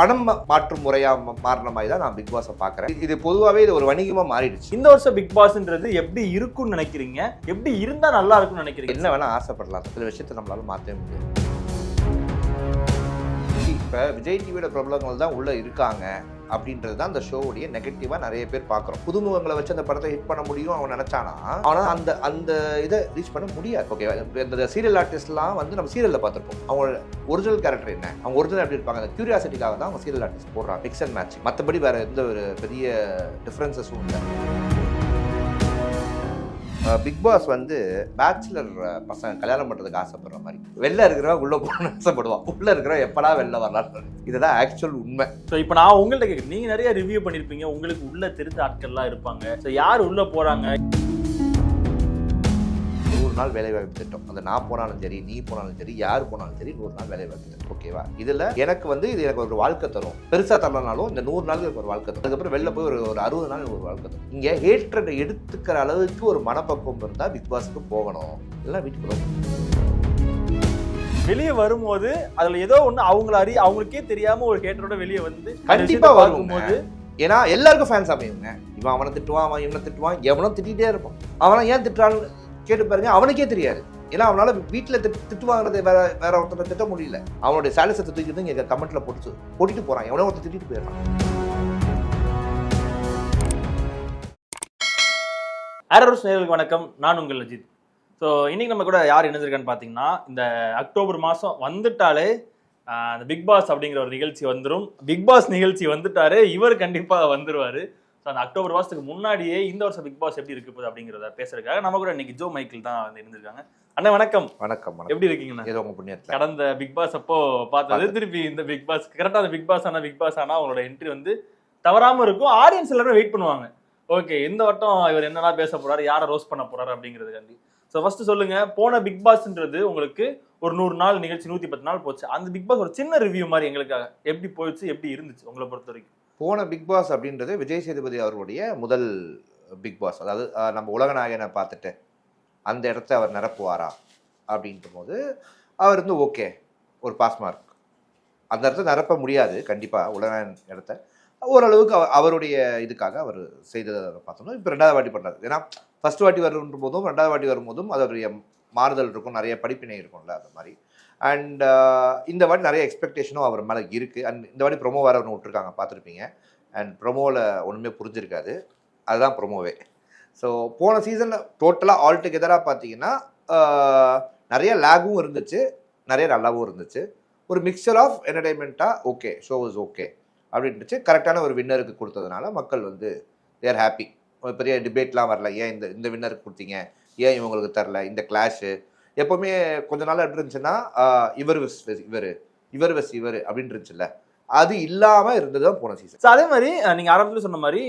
பணம் மாற்றும் முறையா மா- மாறின மாதிரி தான் நான் பிக் பாஸை பார்க்குறேன் இது பொதுவாகவே இது ஒரு வணிகமா மாறிடுச்சு. இந்த வருஷம் பிக் பாஸ்ன்றது எப்படி இருக்கும்னு நினைக்கிறீங்க? எப்படி இருந்தா நல்லா இருக்கும்னு நினைக்கிறீங்க? என்ன வேணா ஆசைப்படலாம். சில விஷயத்தை நம்மளால மாற்றவே முடியாது. இப்போ விஜய் டிவியோட பிரபலங்கள் தான் உள்ள இருக்காங்க. அப்படின்றது தான் அந்த ஷோவுடைய நெகட்டிவாக நிறைய பேர் பார்க்குறோம். புதுமுகங்களை வச்சு அந்த படத்தை ஹிட் பண்ண முடியும் அவன் நினச்சானா? ஆனால் அந்த அந்த இதை ரீச் பண்ண முடியாது. ஓகே இந்த சீரியல் ஆர்டிஸ்ட்லாம் வந்து நம்ம சீரியலில் பார்த்துருப்போம். அவங்களோட ஒரிஜினல் கேரக்டர் என்ன? அவங்க ஒரிஜினல் எப்படி இருப்பாங்க? அந்த கியூரியாசிட்டிக்காக தான் அவங்க சீரியல் ஆர்டிஸ்ட் போடுறாங்க. மிக்ஸ் அண்ட் மேட்ச் மற்றபடி வேற எந்த ஒரு பெரிய டிஃப்ரென்சஸும் இல்லை. பிக் பாஸ் வந்து பேச்சுலர் பசங்க கல்யாணம் பண்ணுறதுக்கு ஆசைப்படுற மாதிரி. வெளில இருக்கிறவன் உள்ளே போகணும்னு ஆசைப்படுவான். உள்ளே இருக்கிறவன் எப்படா வெளில வரலான்னு இதுதான் ஆக்சுவல் உண்மை. ஸோ இப்போ நான் உங்கள்கிட்ட கேட்குறேன் நீங்க நிறைய ரிவ்யூ பண்ணிருப்பீங்க. உங்களுக்கு உள்ள தெரிஞ்ச ஆட்கள்லாம் இருப்பாங்க. ஸோ யார் உள்ள போறாங்க? நாள் வேலைவாய்ப்பு திட்டம். அது நான் போனாலும் சரி நீ போனாலும் சரி யார் போனாலும் சரி நூறு நாள் வேலைவாய்ப்பு திட்டம். ஓகேவா இதில் எனக்கு வந்து இது எனக்கு ஒரு வாழ்க்கை தரும். பெருசாக தரலனாலும் இந்த நூறு நாள் எனக்கு ஒரு வாழ்க்கை தரும். அதுக்கப்புறம் வெளில போய் ஒரு ஒரு அறுபது நாள் ஒரு வாழ்க்கை தரும். இங்கே ஹேட்ரட் எடுத்துக்கிற அளவுக்கு ஒரு மனப்பக்குவம் இருந்தால் பிக் பாஸ்க்கு போகணும். இல்லை வீட்டுக்குள்ள வெளியே வரும்போது அதுல ஏதோ ஒண்ணு அவங்கள அறி அவங்களுக்கே தெரியாம ஒரு கேட்டரோட வெளியே வந்து அந்த கண்டிப்பா. பார்க்கும்போது ஏன்னா எல்லாருக்கும் ஃபேன்ஸ் அமையுங்க. இவன் அவனை திட்டுவான் அவன் இவனை திட்டுவான். எவனும் திட்டிகிட்டே இருப்பான். அவனை ஏன் திட்டுறான்னு கேட்டு பாருங்க அவனுக்கே தெரியாது. ஏன்னா அவனால வீட்டில் திட்டு திட்டு வாங்குறது வேற வேற ஒருத்தனை திட்ட முடியல. அவனுடைய சாலிசத்தை தூக்கிட்டு இங்கே கமெண்ட்ல போட்டு போட்டுட்டு போறான். எவனோ ஒருத்தர் திட்டிட்டு போயிடறான். ஆரோஸ் நேர்களுக்கு வணக்கம். நான் உங்கள் அஜித். ஸோ இன்றைக்கி நம்ம கூட யார் இணைஞ்சிருக்கான்னு பார்த்தீங்கன்னா இந்த அக்டோபர் மாதம் வந்துட்டாலே அந்த பிக் பாஸ் அப்படிங்கிற ஒரு நிகழ்ச்சி வந்துடும் பிக் பாஸ் நிகழ்ச்சி வந்துட்டாரு. இவர் கண்டிப்பாக வந்துடுவார் ஸோ அந்த அக்டோபர் மாதத்துக்கு முன்னாடியே இந்த வருஷம் பிக் பாஸ் எப்படி இருக்கு போகுது அப்படிங்கிறத பேசுறதுக்காக நம்ம கூட இன்னைக்கு ஜோ மைக்கிள் தான் வந்து இருந்திருக்காங்க. அண்ணா வணக்கம். வணக்கம் எப்படி இருக்கீங்கண்ணா? ஏதோ உங்க புண்ணியத்தில். கடந்த பிக் பாஸ் அப்போ பார்த்தது திருப்பி இந்த பிக் பாஸ் கரெக்டாக அந்த பிக் பாஸ் ஆனா பிக் பாஸ் ஆனா அவங்களோட என்ட்ரி வந்து தவறாம இருக்கும். ஆடியன்ஸ் எல்லாரும் வெயிட் பண்ணுவாங்க. ஓகே இந்த வட்டம் இவர் என்னடா பேச போறாரு யாரை ரோஸ்ட் பண்ண போறாரு அப்படிங்கிறதுக்காண்டி. ஸோ ஃபர்ஸ்ட் சொல்லுங்க போன பிக் பாஸ்ன்றது உங்களுக்கு ஒரு நூறு நாள் நிகழ்ச்சி நூத்தி பத்து நாள் போச்சு. அந்த பிக் பாஸ் ஒரு சின்ன ரிவ்யூ மாதிரி எங்களுக்காக எப்படி போயிடுச்சு எப்படி இருந்துச்சு உங்களை பொறுத்த வரைக்கும்? போன பிக் பாஸ் அப்படின்றது விஜய் சேதுபதி அவர்களுடைய முதல் பிக் பாஸ். அதாவது நம்ம உலகநாயகனை பார்த்துட்டு அந்த இடத்த அவர் நிரப்புவாரா அப்படின்ட்டு போது அவர் வந்து ஓகே ஒரு பாஸ் மார்க் அந்த இடத்த நிரப்ப முடியாது கண்டிப்பாக உலகநாயகன் இடத்த. ஓரளவுக்கு அவருடைய இதுக்காக அவர் செய்ததை பார்த்தோம்னா இப்போ ரெண்டாவது வாட்டி பண்ணுறாரு ஏன்னா ஃபஸ்ட் வாட்டி வரும் போதும் ரெண்டாவது வாட்டி வரும்போதும் அதோடைய மாறுதல் இருக்கும் நிறைய படிப்பினை இருக்கும்ல அந்த மாதிரி. அண்ட் uh, இந்த வாட்டி நிறைய எக்ஸ்பெக்டேஷனும் அவர் மேலே இருக்குது அண்ட் இந்த வாட்டி ப்ரொமோ வேறு ஒன்று விட்ருக்காங்க பார்த்துருப்பீங்க. அண்ட் ப்ரொமோவில் ஒன்றுமே புரிஞ்சிருக்காது. அதுதான் ப்ரொமோவே ஸோ போன சீசனில் டோட்டலாக ஆல் டுகெதராக பார்த்தீங்கன்னா நிறைய லேகும் இருந்துச்சு. நிறைய நல்லாவும் இருந்துச்சு. ஒரு மிக்சர் ஆஃப் என்டர்டைன்மெண்ட்டாக ஓகே ஷோ இஸ் ஓகே அப்படின்ட்டுச்சு கரெக்டான ஒரு வின்னருக்கு கொடுத்ததுனால மக்கள் வந்து தேர் ஹாப்பி பெரிய டிபேட்லாம் வரல. ஏன் இந்த இந்த வின்னருக்கு கொடுத்தீங்க? ஏன் இவங்களுக்கு தரல? இந்த கிளாஷு எப்போவுமே கொஞ்ச நாள் எப்படி இருந்துச்சுன்னா இவர் இவர் இவர் வெஸ் இவர் அப்படின்னு இருந்துச்சுல்ல. அது இல்லாமல் இருந்தது தான் போன சீசன் ஸோ அதே மாதிரி அஹ், நீங்க ஆரம்பத்தில் சொன்ன மாதிரி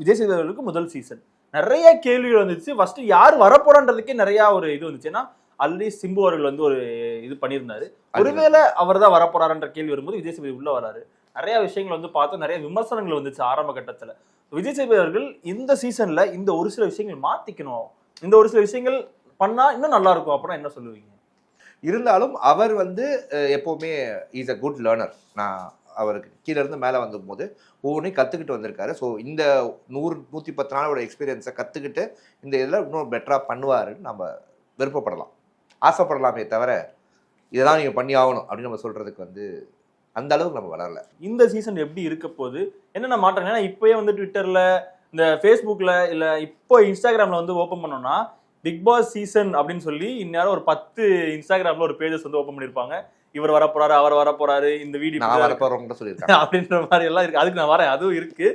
விஜய் சேதுபதி அவர்களுக்கு முதல் சீசன் நிறைய கேள்விகள் வந்துச்சு. ஃபர்ஸ்ட் யார் வரப்போறான்றதுக்கே நிறைய ஒரு இது வந்துச்சு. ஏன்னா ஆல்ரெடி சிம்பு அவர்கள் வந்து ஒரு இது பண்ணியிருந்தாரு. ஒருவேளை அவர் தான் வரப்போறாருன்ற கேள்வி வரும்போது விஜய் சேதுபதி உள்ள வராரு. நிறைய விஷயங்கள் வந்து பார்த்தோம் நிறைய விமர்சனங்கள் வந்துச்சு ஆரம்ப கட்டத்துல. விஜய் சேதுபதி அவர்கள் இந்த சீசன்ல இந்த ஒரு சில விஷயங்கள் மாத்திக்கணும். இந்த ஒரு சில விஷயங்கள் பண்ணா இன்னும் நல்லா இருக்கும் அப்படின்னா என்ன சொல்லுவீங்க? இருந்தாலும் அவர் வந்து எப்பவுமே இஸ் அ குட் லேர்னர் நான் அவருக்கு கீழே இருந்து மேலே வந்தபோது ஒவ்வொன்றையும் கற்றுக்கிட்டு வந்திருக்காரு. ஸோ இந்த நூறு நூற்றி பத்து நாளோட எக்ஸ்பீரியன்ஸை கற்றுக்கிட்டு இந்த இதில் இன்னும் பெட்டராக பண்ணுவாருன்னு நம்ம விருப்பப்படலாம். ஆசைப்படலாமே தவிர இதெல்லாம் நீங்கள் பண்ணி ஆகணும் அப்படின்னு நம்ம சொல்கிறதுக்கு வந்து அந்த அளவுக்கு நம்ம வளரல. இந்த சீசன் எப்படி இருக்க போகுது? என்னென்ன மாற்றங்கள்? ஏன்னா இப்போயே வந்து ட்விட்டர்ல இந்த ஃபேஸ்புக்ல இல்ல இப்போ இன்ஸ்டாகிராம்ல வந்து ஓப்பன் பண்ணோம்னா பிக் பாஸ் சீசன் அப்படின்னு சொல்லி இந்நேரம் ஒரு பத்து இன்ஸ்டாகிராம்ல ஒரு பேஜஸ் வந்து ஓப்பன் பண்ணிருப்பாங்க. இவர் வரப்போறாரு அவர் வரப்போறாரு இந்த வீடியோ நான் வரப்போகிறவங்க சொல்லியிருக்கேன் அப்படின்ற மாதிரி எல்லாம் இருக்கு. அதுக்கு நான் வரேன் அதுவும் இருக்கு.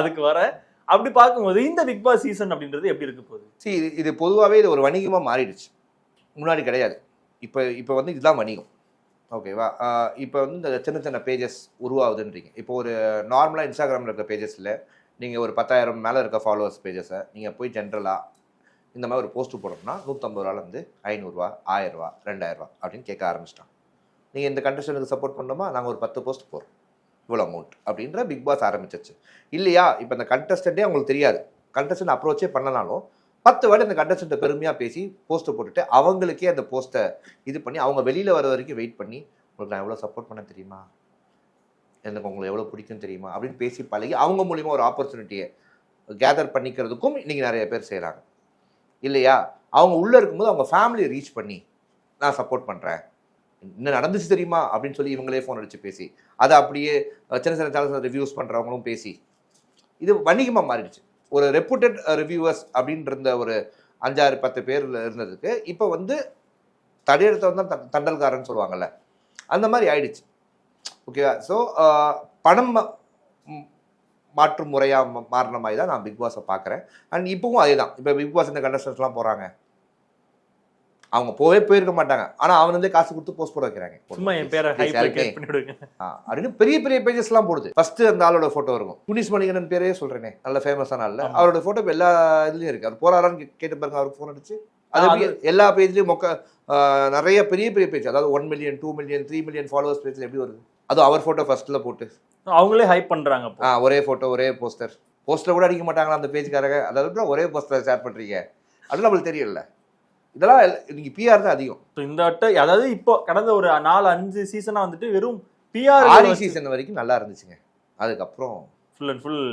அதுக்கு வரேன். அப்படி பார்க்கும்போது இந்த பிக் பாஸ் சீசன் அப்படின்றது எப்படி இருக்க போகுது? இது இது பொதுவாகவே இது ஒரு வணிகமாக மாறிடுச்சு. முன்னாடி கிடையாது. இப்போ இப்போ வந்து இதுதான் வணிகம். ஓகேவா இப்போ வந்து இந்த சின்ன சின்ன பேஜஸ் உருவாகுதுன்றீங்க. இப்போ ஒரு நார்மலாக இன்ஸ்டாகிராமில் இருக்க பேஜஸில் நீங்கள் ஒரு பத்தாயிரம் மேலே இருக்க ஃபாலோவர்ஸ் பேஜஸை நீங்கள் போய் ஜென்ரலாக இந்த மாதிரி ஒரு போஸ்ட் போடணும்னா நூற்றம்பது ரூபாலேருந்து ஐநூறுரூவா ஆயிரரூவா ரெண்டாயிரரூவா அப்படின்னு கேட்க ஆரம்பிச்சிட்டான். நீங்கள் இந்த கண்டிஷனுக்கு சப்போர்ட் பண்ணோமா நாங்கள் ஒரு பத்து போஸ்ட் போடுறோம். இவ்வளோ அமௌண்ட் அப்படின்ற பிக் பாஸ் ஆரம்பிச்சிச்சு இல்லையா? இப்போ இந்த கண்டஸ்டண்ட்டே அவங்களுக்கு தெரியாது. கண்டஸ்டன்ட் அப்ரோச்சே பண்ணனாலும் பத்து வாட்டி அந்த கண்டஸ்டண்ட்டை பெருமையாக பேசி போஸ்ட்டை போட்டுட்டு அவங்களுக்கே அந்த போஸ்ட்டை இது பண்ணி அவங்க வெளியில் வர வரைக்கும் வெயிட் பண்ணி உங்களுக்கு நான் எவ்வளோ சப்போர்ட் பண்ண தெரியுமா? எனக்கு உங்களுக்கு எவ்வளோ பிடிக்கும் தெரியுமா? அப்படின்னு பேசி பழகி அவங்க மூலிமா ஒரு ஆப்பர்ச்சுனிட்டியை கேதர் பண்ணிக்கிறதுக்கும் இன்றைக்கி நிறைய பேர் செய்கிறாங்க இல்லையா? அவங்க உள்ளே இருக்கும்போது அவங்க ஃபேமிலியை ரீச் பண்ணி நான் சப்போர்ட் பண்ணுறேன் என்ன நடந்துச்சு தெரியுமா? அப்படின்னு சொல்லி இவங்களே ஃபோன் அடித்து பேசி அதை அப்படியே சின்ன சின்ன சேனல்ஸ் ரிவ்யூஸ் பண்ணுறவங்களும் பேசி இது வணிகமாக மாறிடுச்சு. ஒரு ரெப்புட்டட் ரிவ்யூவர்ஸ் அப்படின்ற ஒரு அஞ்சாறு பத்து பேர் இருந்ததுக்கு இப்போ வந்து தடையெடுத்தவன் தான் த- தண்டல்காரன் சொல்லுவாங்கல்ல அந்த மாதிரி ஆயிடுச்சு. ஓகேவா? ஸோ பணம் மாற்று முறையாக மாறின மாதிரி தான் நான் பிக் பாஸை பார்க்குறேன். அண்ட் இப்போவும் அதே தான் இப்போ பிக் பாஸ் இந்த கண்டஸ்டன்ஸ்லாம் போகிறாங்க அவங்க போவே போயிருக்க மாட்டாங்க. ஆனால் அவன் வந்து காசு கொடுத்து போஸ்ட் போட வைக்கிறாங்க. சும்மா என் பேரை அப்படின்னு பெரிய பெரிய பேஜஸ்லாம் போடுது. ஃபர்ஸ்ட் அந்த ஆளோட போட்டோ இருக்கும். புனிஸ் மணிகண்டன் பேரே சொல்றேனே. நல்ல ஃபேமஸான ஆள். அவரோட போட்டோ எல்லா இதுலயும் இருக்கு. அவர் போறாரான்னு கேட்டு பாருங்க அவருக்கு ஃபோன் அடிச்சு அது எல்லா பேஜ்லயும் மொக்க நிறைய பெரிய பெரிய பேஜ் அதாவது one million two million three million followers பேஜ்ல எப்படி வருது? அதுவும் அவர் போட்டோ ஃபர்ஸ்ட்ல போட்டு. அவங்களே ஹைப் பண்றாங்க அப்போ. ஆ ஒரே போட்டோ ஒரே போஸ்டர் போஸ்டர் கூட அடிக்க மாட்டாங்களா அந்த பேஜ்காரங்க அதாவது ஒரே போஸ்டர் ஷேர் பண்றீங்க. அது நம்மளுக்கு தெரியல. இதெல்லாம் இன்னைக்கு பிஆர் தான் அதிகம். இந்த வட்டம் அதாவது இப்போ கடந்த ஒரு நாலு அஞ்சு சீசனா வந்துட்டு வெறும் பிஆர் ஆரி சீசன் வரைக்கும் நல்லா இருந்துச்சுங்க. அதுக்கப்புறம் ஃபுல் அண்ட் ஃபுல்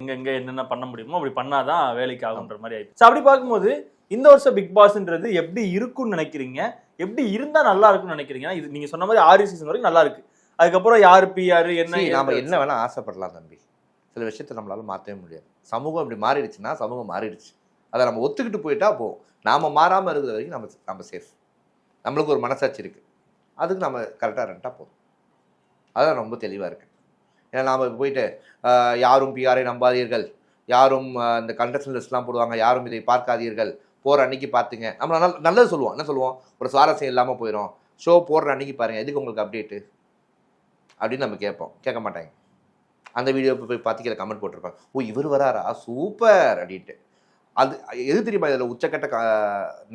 எங்க எங்க என்னென்ன பண்ண முடியுமோ அப்படி பண்ணாதான் வேலைக்கு ஆகுன்ற மாதிரி ஆயிடுச்சு. அப்படி பார்க்கும்போது இந்த வருஷம் பிக் பாஸ்ன்றது எப்படி இருக்கும்னு நினைக்கிறீங்க? எப்படி இருந்தா நல்லா இருக்கும்னு நினைக்கிறீங்க? இது நீங்க சொன்ன மாதிரி ஆறு சீசன் வரைக்கும் நல்லா இருக்கு. அதுக்கப்புறம் யாரு பிஆர் என்ன நாம என்ன வேணா ஆசைப்படலாம் தம்பி. சில விஷயத்த நம்மளால மாற்றவே முடியாது. சமூகம் இப்படி மாறிடுச்சுன்னா சமூகம் மாறிடுச்சு. அதை நம்ம ஒத்துக்கிட்டு போயிட்டா போதும். நாம மாறாம இருக்கிற வரைக்கும் நம்ம நம்ம சேஃப் நம்மளுக்கு ஒரு மனசாட்சி இருக்கு. அதுக்கு நம்ம கரெக்டாக ரெண்டா போதும். அதான் ரொம்ப தெளிவா இருக்கு. ஏன்னா நாம போயிட்டு யாரும் பிஆரை நம்பாதீர்கள். யாரும் இந்த கண்டஸ்டன் லிஸ்ட்லாம் போடுவாங்க. யாரும் இதை பார்க்காதீர்கள். போற அன்னைக்கு பார்த்துங்க நம்ம நல்ல நல்லது சொல்லுவோம். என்ன சொல்லுவோம்? ஒரு சுவாரஸ்யம் இல்லாமல் போயிடும் ஷோ போடுற அன்னைக்கு பாருங்க. எதுக்கு உங்களுக்கு அப்டேட்டு அப்படின்னு நம்ம கேட்போம். கேட்க மாட்டாங்க. அந்த வீடியோ போய் பார்த்து கீழே கமெண்ட் போட்டிருப்பாங்க. ஓ இவர் வராரா? சூப்பர்! அப்படின்ட்டு. அது எது தெரியுமா? இதில் உச்சக்கட்ட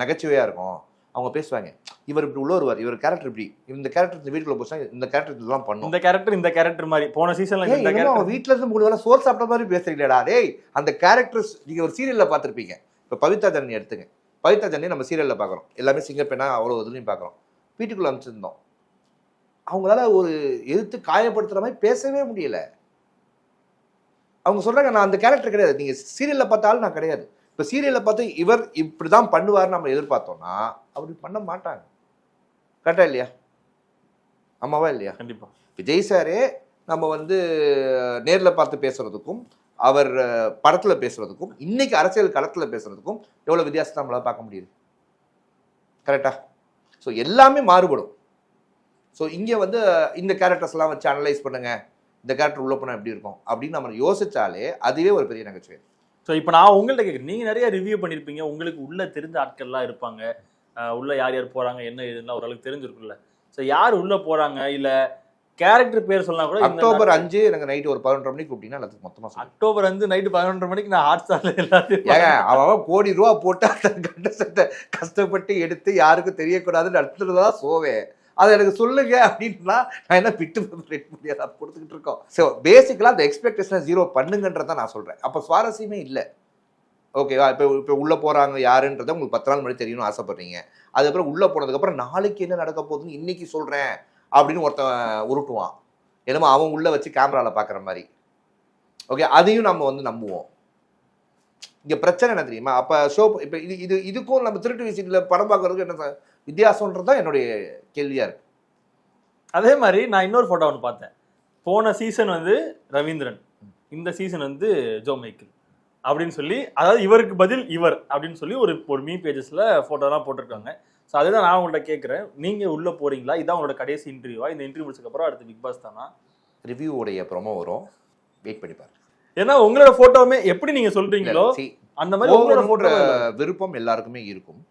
நகைச்சுவையாக இருக்கும். அவங்க பேசுவாங்க. இவர் இப்படி உள்ள வருவார். இவர் கேரக்டர் இப்படி. இந்த கேரக்டர் இந்த வீட்டுக்குள்ள போச்சா இந்த கேரக்டர் இதெல்லாம் பண்ணும். இந்த கேரக்டர் இந்த கேரக்டர் மாதிரி. போன சீசன்ல இந்த அவன் வீட்ல இருந்து மூணு வேளை சோறு சாப்பிட்ட மாதிரி பேசுறீங்களா டேய் அந்த கேரக்டர்ஸ் நீங்க ஒரு சீரியல்ல பார்த்திருப்பீங்க. இப்போ பவித்ரா ஜனனி எடுத்துங்க. பவித்ரா ஜனனி நம்ம சீரியல்ல பார்க்குறோம். எல்லாமே சிங்க பெண்ணா அவ்வளோ இதுலையும் பார்க்குறோம். வீட்டுக்குள்ள அமைச்சிருந்தோம் அவங்களால ஒரு எதிர்த்து காயப்படுத்துற மாதிரி பேசவே முடியல. அவங்க சொல்றாங்க நான் அந்த கேரக்டர் கிடையாது. நீங்க சீரியல்ல பார்த்தாலும் நான் கிடையாது. இப்போ சீரியல்ல பார்த்து இவர் இப்படிதான் பண்ணுவார்னு நம்ம எதிர்பார்த்தோம்னா அப்படி பண்ண மாட்டாங்க. கரெக்டா இல்லையா? ஆமாவா இல்லையா? கண்டிப்பா. விஜய் சாரே நம்ம வந்து நேர்ல பார்த்து பேசுறதுக்கும் அவர் படத்துல பேசுறதுக்கும் இன்னைக்கு அரசியல் களத்துல பேசுறதுக்கும் எவ்வளவு வித்தியாசத்தை நம்மளால பார்க்க முடியுது? கரெக்டா? ஸோ எல்லாமே மாறுபடும். ஸோ இங்க வந்து இந்த கேரக்டர்ஸ் எல்லாம் வச்சு அனலைஸ் பண்ணுங்க. இந்த கேரக்டர் உள்ள போனா எப்படி இருக்கும்? அப்படின்னு நம்ம யோசிச்சாலே அதுவே ஒரு பெரிய நகைச்சுவை. ஸோ இப்போ நான் உங்கள்ட்ட கேட்குறேன் நீங்க நிறைய ரிவ்யூ பண்ணிருப்பீங்க. உங்களுக்கு உள்ள தெரிஞ்ச ஆட்கள்லாம் இருப்பாங்க. உள்ள யார் யார் போறாங்க என்ன இதுன்னா ஓரளவுக்கு தெரிஞ்சிருக்குல்ல ஸோ யார் உள்ள போறாங்க? இல்ல கேரக்டர் பேர் சொன்னா கூட அக்டோபர் அஞ்சு எனக்கு நைட்டு ஒரு பதினொன்றரை மணிக்கு கூப்பிட்டீங்கன்னா எல்லாத்துக்கும் மொத்தமா சொல்லுங்க. அக்டோபர் வந்து நைட்டு பதினொன்றரை மணிக்கு நான் ஹாட் ஸ்டார்ல எல்லாத்தையும் அவன் கோடி ரூபா போட்டு அந்த கண்டசத்தை கஷ்டப்பட்டு எடுத்து யாருக்கும் தெரியக்கூடாதுன்னு நடத்துறதா சோவே. அதை எனக்கு சொல்லுங்க அப்படின்னா நான் என்ன பிட்டு ரெட் முடியாது கொடுத்துக்கிட்டு இருக்கோம். ஸோ பேசிக்கலாக அந்த எக்ஸ்பெக்டேஷனை ஜீரோ பண்ணுங்கன்றதை நான் சொல்கிறேன் அப்போ சுவாரஸ்யமே இல்லை. ஓகேவா இப்போ இப்போ உள்ளே போகிறாங்க யாருன்றதை உங்களுக்கு பத்து நாள் முன்னாடி தெரியணும்னு ஆசைப்பட்றீங்க. அதுக்கப்புறம் உள்ளே போனதுக்கப்புறம் நாளைக்கு என்ன நடக்க போகுதுன்னு இன்னைக்கு சொல்கிறேன் அப்படின்னு ஒருத்தன் உருட்டுவான். என்னமோ அவன் உள்ளே வச்சு கேமராவில் பார்க்குற மாதிரி. ஓகே அதையும் நம்ம வந்து நம்புவோம். இங்கே பிரச்சனை என்ன தெரியுமா? அப்போ ஷோ இப்போ இது இது இதுக்கும் நம்ம திருட்டு விசிட்டில் படம் பார்க்குறதுக்கு என்ன வித்தியாசம்ன்றது தான் என்னுடைய கேள்வியா இருக்கு. அதே மாதிரி நான் இன்னொரு போட்டோ ஒன்று பார்த்தேன். போன சீசன் வந்து ரவீந்திரன். இந்த சீசன் வந்து ஜோ மைக்கேல். அப்படின்னு சொல்லி அதாவது இவருக்கு பதில் இவர் அப்படின்னு சொல்லி ஒரு ஒரு மீ பேஜஸ்ல போட்டோலாம் போட்டிருக்காங்க. ஸோ அதுதான் நான் உங்கள்கிட்ட கேட்குறேன். நீங்க உள்ள போறீங்களா? இதான் உங்களோட கடைசி இன்டர்வியூவா இந்த இன்டர்வியூ முடிச்சதுக்கப்புறம் அடுத்து பிக் பாஸ் தானா? ரிவ்யூவோடைய ப்ரோமோ வரும். வெயிட் பண்ணி பாருங்க. ஏன்னா உங்களோட போட்டோவுமே எப்படி நீங்க சொல்றீங்களோ See, அந்த மாதிரி உங்களோட போகணுன்ற போட்டோ விருப்பம் எல்லாருக்குமே இருக்கும்.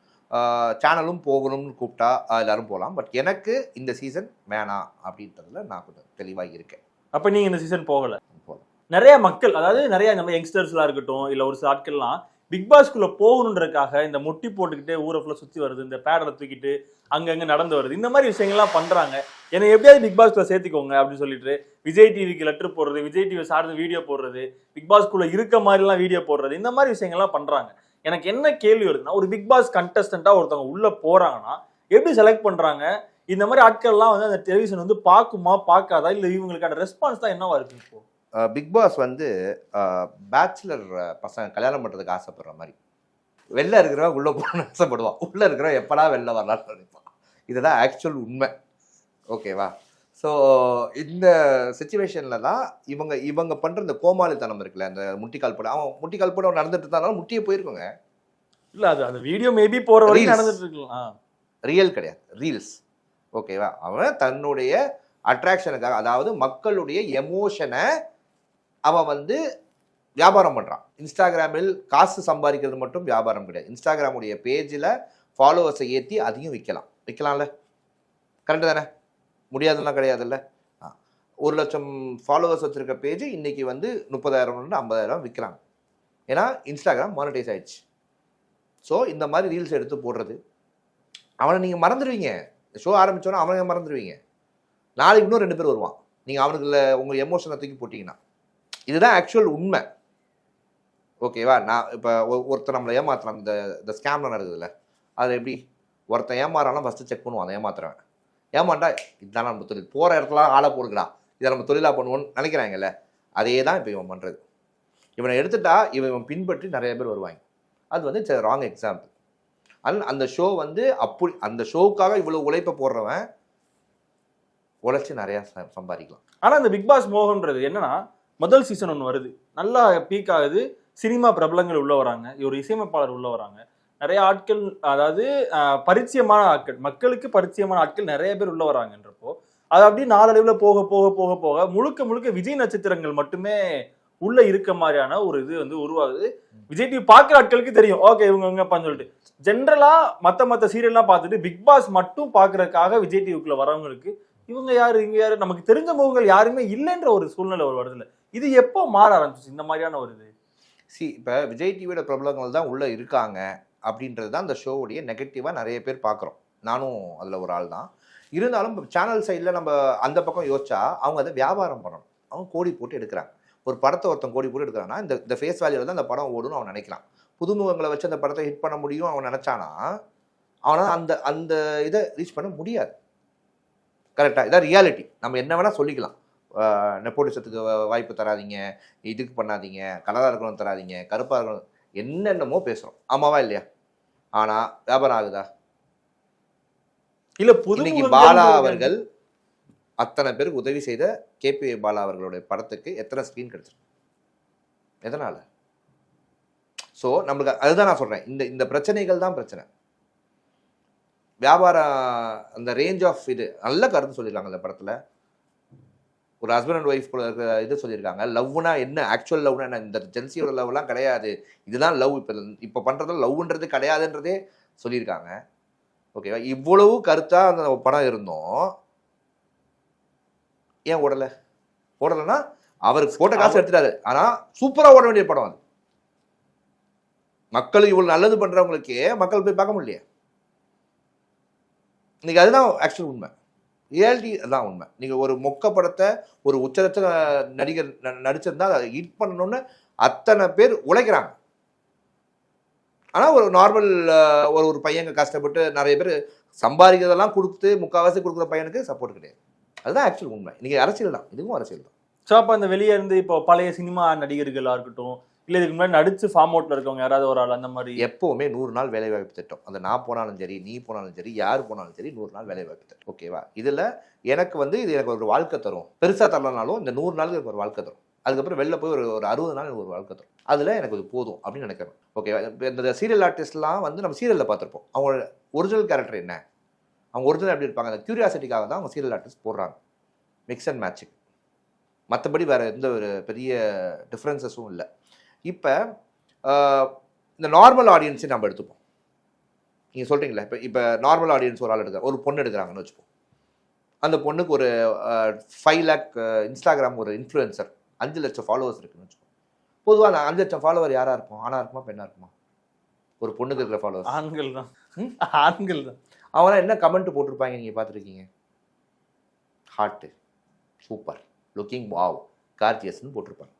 சேனலும் போகணும்னு கூப்பிட்டா எல்லாரும் போகலாம் பட் எனக்கு இந்த சீசன் வேணாம் அப்படின்றதுல நான் கொஞ்சம் தெளிவாக இருக்கேன். அப்ப நீங்க இந்த சீசன் போகல? போகலாம். நிறைய மக்கள் அதாவது நிறைய நம்ம யங்ஸ்டர்ஸ்லாம் இருக்கட்டும் இல்ல ஒரு சில ஆட்கள்லாம் பிக் பாஸ்க்குள்ள போகணுன்றதுக்காக இந்த முட்டி போட்டுக்கிட்டு ஊரை ஃபுல்லாக சுத்தி வருது இந்த பேடலை தூக்கிட்டு அங்கங்க நடந்து வருது. இந்த மாதிரி விஷயங்கள்லாம் பண்றாங்க. என்னை எப்படியாவது பிக் பாஸ்க்குள்ள சேர்த்துக்கோங்க அப்படின்னு சொல்லிட்டு விஜய் டிவிக்கு லெட்டர் போடுறது விஜய் டிவி சார்ந்த வீடியோ போடுறது பிக் பாஸ்க்குள்ள இருக்க மாதிரிலாம் வீடியோ போடுறது இந்த மாதிரி விஷயங்கள்லாம் பண்றாங்க. எனக்கு என்ன கேள்வி வருதுன்னா ஒரு பிக் பாஸ் கண்டஸ்டண்டா ஒருத்தவங்க உள்ள போறாங்கன்னா எப்படி செலக்ட் பண்றாங்க? இந்த மாதிரி ஆட்கள்லாம் வந்து அந்த டெலிவிஷன் வந்து பார்க்குமா பார்க்காதா? இல்லை இவங்களுக்கான ரெஸ்பான்ஸ் தான் என்னவா இருக்கு இப்போ? பிக் பாஸ் வந்து பேச்சுலர் பசங்க கல்யாணம் பண்ணுறதுக்கு ஆசைப்படுற மாதிரி. வெளில இருக்கிறவன் உள்ளே போகணும்னு ஆசைப்படுவான். உள்ளே இருக்கிறவன் எப்படா வெளில வரலான்னு நினைப்பான். இதுதான் ஆக்சுவல் உண்மை. ஓகேவா ஸோ இந்த சுச்சுவேஷனில் தான் இவங்க இவங்க பண்ணுற இந்த கோமாளித்தனம் இருக்குல்ல அந்த முட்டிக்கால் போட. அவன் முட்டிக்கால் போட அவன் நடந்துட்டு இருந்தாலும் முட்டியே போயிருக்கோங்க. இல்ல அது அந்த வீடியோ மேபி போற வரைக்கும். நடந்துட்டு இருக்கலாம். ரியல் கிடையாது. ரீல்ஸ் ஓகேவா அவன் தன்னுடைய அட்ராக்ஷனுக்காக அதாவது மக்களுடைய எமோஷனை அவன் வந்து வியாபாரம் பண்ணுறான் இன்ஸ்டாகிராமில் காசு சம்பாதிக்கிறது மட்டும் வியாபாரம் கிடையாது. இன்ஸ்டாகிராமுடைய பேஜில் ஃபாலோவர்ஸை ஏற்றி அதையும் விற்கலாம் விற்கலாம்ல கரெக்டு தானே? முடியாதுலாம் கிடையாதுல்ல? ஒரு லட்சம் ஃபாலோவர்ஸ் வச்சுருக்க பேஜ் இன்றைக்கி வந்து முப்பதாயிரம் ஐம்பதாயிரம் விற்கிறாங்க ஏன்னா இன்ஸ்டாகிராம் மானிட்டைஸ் ஆயிடுச்சு. ஸோ இந்த மாதிரி ரீல்ஸ் எடுத்து போடுறது. அவனை நீங்கள் மறந்துடுவீங்க. ஷோ ஆரம்பித்தோன்னா அவனை மறந்துடுவீங்க? நாளைக்கு இன்னும் ரெண்டு பேர் வருவான். நீங்கள் அவனுக்குள்ள உங்கள் எமோஷனை தூக்கி போட்டிங்கன்னா. இதுதான் ஆக்சுவல் உண்மை. ஓகேவா நான் இப்போ ஒருத்தர் நம்மளை ஏமாத்துறான். இந்த இந்த ஸ்கேம்லாம் நடக்குதுல்ல. அதில் எப்படி? ஒருத்தன் ஏமாறானா ஃபஸ்ட்டு செக் பண்ணுவான். அதை ஏமாத்துறவன். ஏமாண்டா இதுதான் நம்ம தொழில். போகிற இடத்துல ஆளை போடுக்கடா இதை நம்ம தொழிலாக பண்ணுவோம்னு நினைக்கிறாங்கல்ல அதே தான் இப்போ இவன் பண்ணுறது இவனை எடுத்துட்டா இவன் இவன் பின்பற்றி நிறைய பேர் வருவாங்க. அது வந்து ராங் எக்ஸாம்பிள் அல் அந்த ஷோ வந்து அப்படி அந்த ஷோவுக்காக இவ்வளோ உழைப்பை போடுறவன் உழைச்சி நிறையா ச- சம்பாதிக்கலாம். ஆனால் இந்த பிக் பாஸ் மோகன்றது என்னன்னா முதல் சீசன் ஒன்று வருது. நல்லா பீக் ஆகுது. சினிமா பிரபலங்கள் உள்ளே வராங்க. ஒரு இசையமைப்பாளர் உள்ளே வராங்க. நிறைய ஆட்கள் அதாவது பரிச்சயமான ஆட்கள் மக்களுக்கு பரிச்சயமான ஆட்கள் நிறைய பேர் உள்ள வராங்கன்றப்போ அது அப்படியே நாளடைவில் போக போக போக போக முழுக்க முழுக்க விஜய் நட்சத்திரங்கள் மட்டுமே உள்ள இருக்க மாதிரியான ஒரு இது வந்து உருவாகுது. விஜய் டிவி பார்க்குற ஆட்களுக்கு தெரியும். ஓகே இவங்க இவங்கப்பான்னு சொல்லிட்டு. ஜென்ரலா மற்ற மற்ற சீரியல்லாம் பார்த்துட்டு பிக் பாஸ் மட்டும் பார்க்கறதுக்காக விஜய் டிவிக்குள்ள வரவங்களுக்கு இவங்க யாரு இவங்க யாரு நமக்கு தெரிஞ்ச முகங்கள் யாருமே இல்லைன்ற ஒரு சூழ்நிலை ஒரு வருதுல. இது எப்போ மாற ஆரம்பிச்சு இந்த மாதிரியான ஒரு இது. சி இப்போ விஜய் டிவியோட பிரபலங்கள் தான் உள்ளே இருக்காங்க. அப்படின்றது தான் அந்த ஷோவுடைய நெகட்டிவாக நிறைய பேர் பார்க்குறோம். நானும் அதில் ஒரு ஆள் தான். இருந்தாலும் சேனல் சைடில் நம்ம அந்த பக்கம் யோசிச்சா அவங்க அதை வியாபாரம் பண்ணணும். அவங்க கோடி போட்டு எடுக்கிறாங்க. ஒரு படத்தை ஒருத்தன் கோடி போட்டு எடுக்கிறான்னா இந்த இந்த ஃபேஸ் வேல்யூவில் தான் அந்த படம் ஓடுன்னு அவன் நினைக்கிறான் புதுமுகங்களை வச்சு அந்த படத்தை ஹிட் பண்ண முடியும் அவன் நினச்சானா அவனால் அந்த அந்த இதை ரீச் பண்ண முடியாது. கரெக்டாக இதான் ரியாலிட்டி நம்ம என்ன வேணால் சொல்லிக்கலாம். நெப்போட்டிசத்துக்கு வாய்ப்பு தராதீங்க. இதுக்கு பண்ணாதீங்க. கலராக இருக்கணும் தராதீங்க. கருப்பாக இருக்கணும். என்னென்னமோ பேசுகிறோம் ஆமாவா இல்லையா? ஆனால் வியாபாரம் ஆகுதா? இல்ல இன்னைக்கு பாலா அவர்கள் அத்தனை பேருக்கு உதவி செய்த கேபி பாலா அவர்களுடைய படத்துக்கு எத்தனை ஸ்க்ரீன் கிடைச்சிருக்கு? எதனால? ஸோ நம்மளுக்கு அதுதான் நான் சொல்றேன். இந்த இந்த பிரச்சனைகள் தான் பிரச்சனை. வியாபாரம் அந்த ரேஞ்ச் ஆஃப் இது நல்ல கருத்து சொல்லியிருக்காங்க அந்த படத்துல. ஒரு ஹஸ்பண்ட் அண்ட் ஒய்ஃப் இது சொல்லியிருக்காங்க. லவ்னா என்ன? ஆக்சுவல் லவ்னா என்ன? இந்த ஜென்சியோட லவ்லாம் கிடையாது. இதுதான் லவ் இப்போ இப்போ பண்ணுறது லவ்ன்றது கிடையாதுன்றதே சொல்லியிருக்காங்க. ஓகேவா இவ்வளவு கருத்தா அந்த படம் இருந்தோம். ஏன் ஓடல? ஓடலைன்னா அவருக்கு போட்ட காசு எடுத்துட்டாரு. ஆனா சூப்பரா ஓட வேண்டிய படம் அது. மக்களுக்கு இவ்வளவு நல்லது பண்றவங்களுக்கு மக்கள் போய் பார்க்க முடியலையே. இன்னைக்கு அதுதான் ஆக்சுவல் உண்மை. ரியாலிட்டி அதான் உண்மை. நீங்கள் ஒரு மொக்க படத்தை ஒரு உச்சரத்த நடிகர் ந- நடிச்சிருந்தா அதை ஹிட் பண்ணணும்னு அத்தனை பேர் உழைக்கிறாங்க. ஆனால் ஒரு நார்மல் ஒரு ஒரு பையங்க கஷ்டப்பட்டு நிறைய பேர் சம்பாதிக்கிறதெல்லாம் கொடுத்து முக்கால்வாசி கொடுக்குற பையனுக்கு சப்போர்ட் கிடையாது. அதுதான் ஆக்சுவல் உண்மை. இன்றைக்கி அரசியல் தான். இதுவும் அரசியல் தான். ஸோ அப்போ அந்த வெளியே இருந்து இப்போ பழைய சினிமா நடிகர்களாக இருக்கட்டும் இல்ல இதுக்கு முன்னாடி நடிச்சு ஃபார்ம் அவுட்ல இருக்கவங்க யாராவது ஒரு ஆள் அந்த மாதிரி? எப்பவுமே நூறு நாள் வேலைவாய்ப்பு திட்டம். அந்த நான் போனாலும் சரி நீ போனாலும் சரி யார் போனாலும் சரி நூறு நாள் வேலைவாய்ப்பு திட்டம். ஓகேவா இதுல எனக்கு வந்து இது எனக்கு ஒரு வாழ்க்கை தரும். பெருசா தரலனாலும் இந்த நூறு நாளுக்கு எனக்கு ஒரு வாழ்க்கை தரும். அதுக்கப்புறம் வெளில போய் ஒரு ஒரு அறுபது நாள் ஒரு வாழ்க்கை தரும். அதுல எனக்கு இது போதும் அப்படின்னு நினைக்கிறேன். ஓகேவா இந்த சீரியல் ஆர்டிஸ்ட்லாம் வந்து நம்ம சீரியல்ல பார்த்துருப்போம். அவங்களோட ஒரிஜினல் கேரக்டர் என்ன? அவங்க ஒரிஜினல் எப்படி இருப்பாங்க? அந்த கியூரியாசிட்டிக்காக தான் அவங்க சீரியல் ஆர்டிஸ்ட் போடுறாங்க. மிக்ஸ் அண்ட் மேட்சிங் மற்றபடி வேற எந்த ஒரு பெரிய டிஃப்ரென்சஸும் இல்லை. இப்போ இந்த நார்மல் ஆடியன்ஸை நம்ம எடுத்துப்போம். நீங்கள் சொல்கிறீங்களே இப்போ இப்போ நார்மல் ஆடியன்ஸ் ஒரு ஆள் எடுக்கிற ஒரு பொண்ணு எடுக்கிறாங்கன்னு வச்சுப்போம். அந்த பொண்ணுக்கு ஒரு ஃபைவ் லேக் இன்ஸ்டாகிராம் ஒரு இன்ஃப்ளூயன்சர் அஞ்சு லட்சம் ஃபாலோவர்ஸ் இருக்குன்னு வச்சுப்போம். பொதுவாக அந்த அஞ்சு லட்சம் ஃபாலோவர் யாராக இருக்கும் ஆணாக இருக்குமா பெண்ணாக இருக்குமா? ஒரு பொண்ணுக்கு இருக்கிற ஃபாலோவர்ஸ் ஆண்கள் தான்? ஆண்கள் தான். அவங்களாம் என்ன கமெண்ட் போட்டிருப்பாங்க நீங்கள் பார்த்துருக்கீங்க? ஹார்ட்டு சூப்பர் லுக்கிங் வாவ் கார்ஜியஸ்னு போட்டிருப்பாங்க.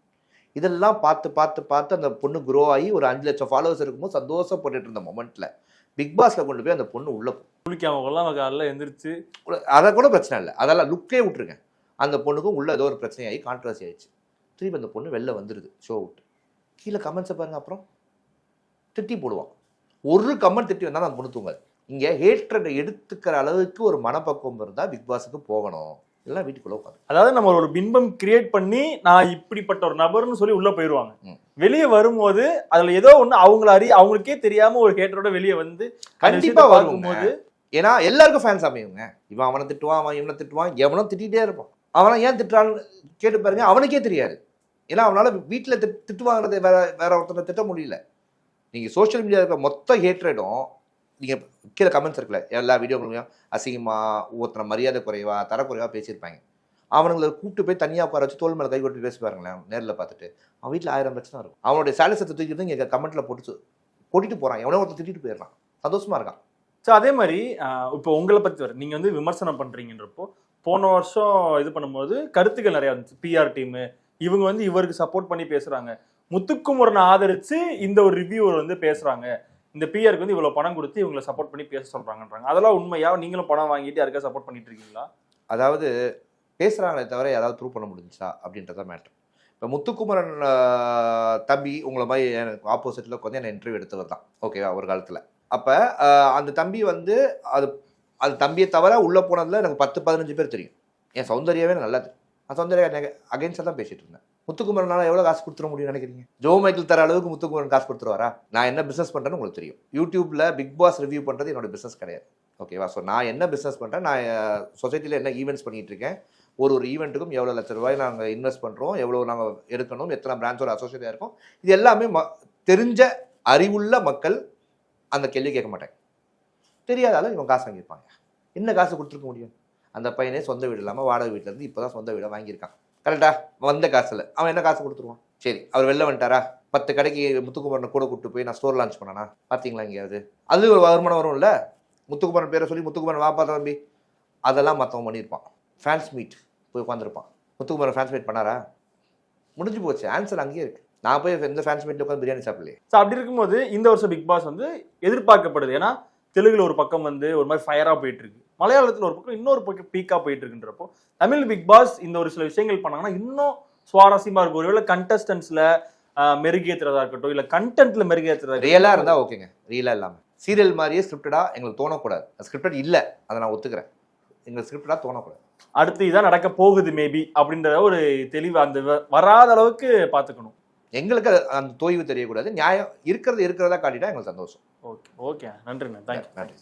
இதெல்லாம் பார்த்து பார்த்து பார்த்து அந்த பொண்ணு க்ரோ ஆகி ஒரு அஞ்சு லட்சம் ஃபாலோவர்ஸ் இருக்கும்போது சந்தோஷப்பட்டுட்டு இருந்த மொமெண்ட்டில் பிக் பாஸ்ல கொண்டு போய் அந்த பொண்ணு உள்ள போ- குளிக்காம கொள்ளாம காலைல எந்திரிச்சு. அதை கூட பிரச்சனை இல்லை. அதெல்லாம் லுக்கே விட்டுருங்க. அந்த பொண்ணுக்கும் உள்ள ஏதோ ஒரு பிரச்சனையாகி கான்ட்ரவர்சி ஆயிடுச்சு. திருப்பி அந்த பொண்ணு வெளில வந்துடுது ஷோ விட்டு கீழே கமெண்ட்ஸை பாருங்க அப்புறம் திட்டி போடுவான். ஒரு கமெண்ட் திட்டி வந்தாலும் அந்த பொண்ணு தூங்காது. இங்கே ஹேட்ரடை எடுத்துக்கிற அளவுக்கு ஒரு மனப்பக்குவம் இருந்தால் பிக் பாஸுக்கு போகணும். இல்லைன்னா வீட்டுக்குள்ளே உட்காந்து. அதாவது நம்ம ஒரு பிம்பம் கிரியேட் பண்ணி நான் இப்படிப்பட்ட ஒரு நபர்னு சொல்லி உள்ள போயிருவாங்க. வெளியே வரும்போது அதுல ஏதோ ஒண்ணு அவங்கள அறி அவங்களுக்கே தெரியாம ஒரு ஹேட்டரோட வெளியே வந்து கண்டிப்பா பார்க்கும்போது ஏன்னா எல்லாருக்கும் ஃபேன்ஸ் அமையுங்க. இவன் அவனை திட்டுவான் அவன் இவனை திட்டுவான் எவனும் திட்டிகிட்டே இருப்பான். அவனை ஏன் திட்டுறான்னு கேட்டு பாருங்க அவனுக்கே தெரியாது. ஏன்னா அவனால வீட்டில் திட்டு வாங்குறது வேற வேற ஒருத்தனை திட்ட முடியல. நீங்கள் சோஷியல் மீடியா இருக்கிற மொத்த ஹேட்ரேடும் நீங்கள் கீழே கமெண்ட்ஸ் இருக்குல்ல எல்லா வீடியோக்களையும் அசிங்கமாக ஒருத்தனை மரியாதை குறைவா தரக்குறைவா பேசியிருப்பாங்க. அவனுங்களை கூப்பிட்டு போய் தனியாக உட்கார வச்சு தோல் மேலே கை கொட்டி பேசி பாருங்களேன் நேரில் பார்த்துட்டு. அவன் வீட்டில் ஆயிரம் பிரச்சனை இருக்கும். அவனுடைய சேலசத்தை தூக்கிட்டு இங்கே கமெண்ட்டில் போட்டு கொட்டிட்டு போகிறான் எவனோ ஒருத்தர் திட்டிட்டு போயிடுறான். சந்தோஷமாக இருக்கான். ஸோ அதே மாதிரி இப்போ உங்களை பற்றி வர நீங்கள் வந்து விமர்சனம் பண்ணுறீங்கன்றப்போ போன வருஷம் இது பண்ணும்போது கருத்துக்கள் நிறையா இருந்துச்சு பிஆர் டீமு இவங்க வந்து இவருக்கு சப்போர்ட் பண்ணி பேசுகிறாங்க முத்துக்குமரனை ஆதரித்து இந்த ஒரு ரிவ்யூவர் வந்து பேசுகிறாங்க இந்த பிஆருக்கு வந்து இவ்வளவு பணம் கொடுத்து இவங்களை சப்போர்ட் பண்ணி பேச சொல்றாங்கன்றாங்க. அதெல்லாம் உண்மையா? நீங்களும் பணம் வாங்கிட்டு யாருக்கா சப்போர்ட் பண்ணிட்டு இருக்கீங்களா? அதாவது பேசுகிறாங்களே தவிர யாராவது ப்ரூவ் பண்ண முடிஞ்சுச்சா அப்படின்றத மேட்ரு இப்போ முத்துக்குமரன் தம்பி உங்களை மாதிரி எனக்கு ஆப்போசிட்டில் வந்து என்னை இன்டர்வியூ எடுத்தவர் தான். ஓகேவா ஒரு காலத்தில். அப்போ அந்த தம்பி வந்து அது அது தம்பியை தவிர உள்ளே போனதில் எனக்கு பத்து பதினஞ்சு பேர் தெரியும். என் சௌந்தர்யாவே நல்லது நல்லா நான் சௌந்தர்யா அகைன்ஸ்டாக தான் பேசிகிட்டு இருந்தேன். முத்துக்குமரனால எவ்வளோ காசு கொடுத்துட முடியும்னு நினைக்கிறீங்க? ஜோ மைக்கிள் தர அளவுக்கு முத்துக்குமரன் காசு கொடுத்துருவாரா? நான் என்ன பிஸ்னஸ் பண்ணுறேன்னு உங்களுக்கு தெரியும். யூடியூப்பில் பிக் பாஸ் ரிவ்யூ பண்ணுறது என்னோட பிஸ்னஸ் கிடையாது. ஓகேவா ஸோ நான் என்ன பிஸ்னஸ் பண்ணுறேன் நான் சொசைட்டியில் என்ன ஈவெண்ட்ஸ் பண்ணிகிட்டு இருக்கேன்? ஒரு ஒரு ஈவெண்ட்டுக்கும் எவ்வளோ லட்ச ரூபாய் நாங்கள் இன்வெஸ்ட் பண்ணுறோம் எவ்வளோ நாங்கள் எடுக்கணும்? எத்தனை பிரான்ச்சோட அசோசியேட்டாக இருக்கும்? இது எல்லாமே ம தெரிஞ்ச அறிவுள்ள மக்கள் அந்த கேள்வி கேட்க மாட்டாங்க. தெரியாதால இவன் காசு வாங்கியிருப்பாங்க. என்ன காசு கொடுத்துருக்க முடியும்? அந்த பையனே சொந்த வீடு இல்லாமல் வாடகை வீட்டிலேருந்து இப்போ தான் சொந்த வீடை வாங்கியிருக்கான். கரெக்டா? வந்த காசில். அவன் என்ன காசு கொடுத்துருவான்? சரி அவர் வெளில வந்துட்டாரா? பத்து கடைக்கு முத்துக்குமரனை கூட கூப்பிட்டு போய் நான் ஸ்டோர் லான்ச் பண்ணனா? பார்த்தீங்களா எங்கேயாவது? அது ஒரு வருமானம் வரும்ல முத்துக்குமரன் பேரை சொல்லி முத்துக்குமரன் வாப்பா தம்பி. அதெல்லாம் மற்றவன் பண்ணியிருப்பான். ஃபேன்ஸ் மீட் போய் உட்காந்துருப்பான் முத்துக்குமரன் ஃபேன்ஸ் மீட் பண்ணாரா? முடிஞ்சு போச்சு. ஆன்சர் அங்கேயே இருக்கு. நான் போய் எந்த ஃபேன்ஸ் மீட்டில் உட்காந்து பிரியாணி சாப்பிடலையே. ஸோ அப்படி இருக்கும்போது இந்த வருஷம் பிக் பாஸ் வந்து எதிர்பார்க்கப்படுது. ஏன்னா தெலுங்குல ஒரு பக்கம் வந்து ஒரு மாதிரி ஃபயராக போயிட்டு இருக்கு. மலையாளத்துல ஒரு பக்கம் இன்னொரு பக்கம் பீக்கா போயிட்டு இருக்குன்றப்போ தமிழ் பிக் பாஸ் இந்த ஒரு சில விஷயங்கள் பண்ணாங்கன்னா இன்னும் சுவாரஸ்யமா இருக்கும். ஒருவேளை கண்டஸ்டன்ஸ்ல மெருகேத்துறதா இருக்கட்டும் இல்ல கண்டென்ட்ல இருக்கட்டும். ரியலாக இருந்தால் ஓகேங்க ரியலாக இல்லாமல் சீரியல் மாதிரியே ஸ்கிரிப்டடாக எங்களுக்கு தோணக்கூடாது. ஸ்கிரிப்டட் இல்லை. அதை நான் ஒத்துக்கிறேன். எங்களுக்கு ஸ்கிரிப்டடாக தோணக்கூடாது. அடுத்து இதான் நடக்க போகுது மேபி அப்படின்ற ஒரு தெளிவு அந்த வராத அளவுக்கு பாத்துக்கணும் எங்களுக்கு அந்த தோய்வு தெரியக்கூடாது. நியாயம் இருக்கிறது இருக்கிறதா காட்டிட்டா எங்களுக்கு சந்தோஷம். ஓகே ஓகே நன்றிண்ணா. தேங்க்யூ நன்றி.